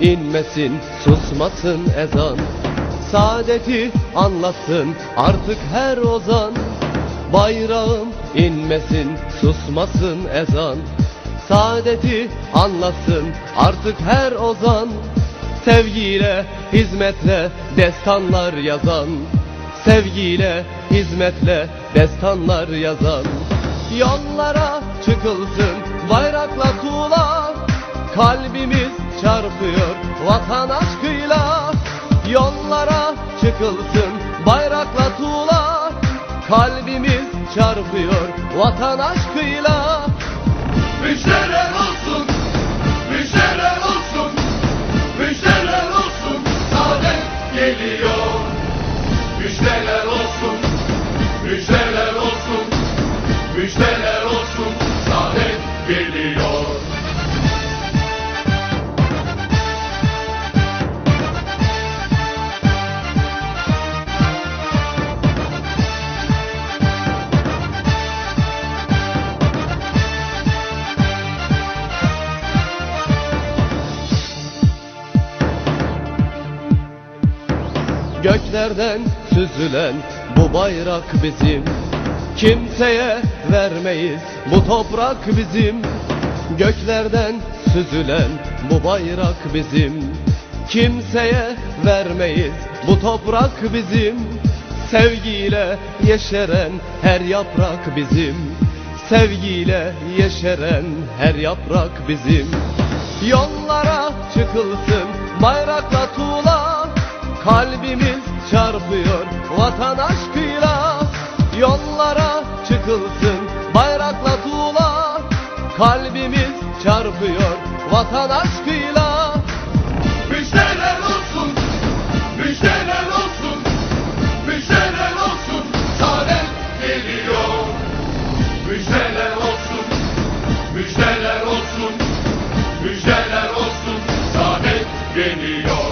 inmesin susmasın ezan. Saadeti anlatsın artık her ozan. Bayrağım inmesin susmasın ezan. Saadeti anlatsın artık her ozan. Sevgiyle, hizmetle destanlar yazan. Sevgiyle, hizmetle destanlar yazan. Yollara çıkılsın bayrakla tuğla Kalbimiz çarpıyor vatan aşkıyla. Yollara çıkılsın bayrakla tuğla Kalbimiz çarpıyor vatan aşkıyla. Müjdeler Göklerden süzülen bu bayrak bizim. Kimseye vermeyiz bu toprak bizim. Göklerden süzülen bu bayrak bizim. Kimseye vermeyiz bu toprak bizim. Sevgiyle yeşeren her yaprak bizim. Sevgiyle yeşeren her yaprak bizim. Yollara çıkılsın bayrakla tuğla Kalbimiz çarpıyor vatan aşkıyla. Yollara çıkılsın bayrakla tuğla Kalbimiz çarpıyor vatan aşkıyla. Müjdeler olsun, müjdeler olsun, müjdeler olsun, saadet geliyor. Müjdeler olsun, müjdeler olsun, müjdeler olsun, saadet geliyor.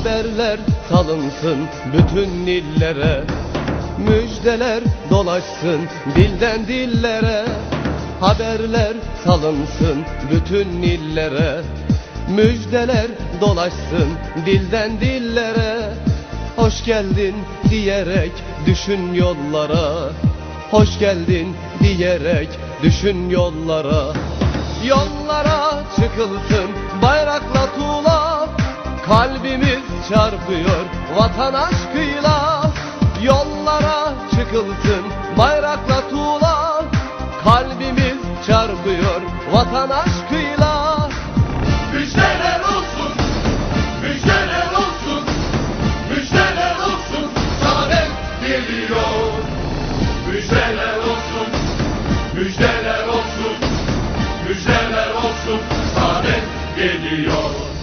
Haberler salınsın bütün illere. Müjdeler dolaşsın dilden dillere. Haberler salınsın bütün illere. Müjdeler dolaşsın dilden dillere. Hoş geldin diyerek düşün yollara. Hoş geldin diyerek düşün yollara. Yollara çıkılsın bayrakla tuğla Kalbimiz çarpıyor vatan aşkıyla Yollara çıkılsın bayrakla tuğla Kalbimiz çarpıyor vatan aşkıyla Müjdeler olsun, müjdeler olsun, müjdeler olsun, saadet geliyor. Müjdeler olsun, müjdeler olsun, müjdeler olsun, saadet geliyor.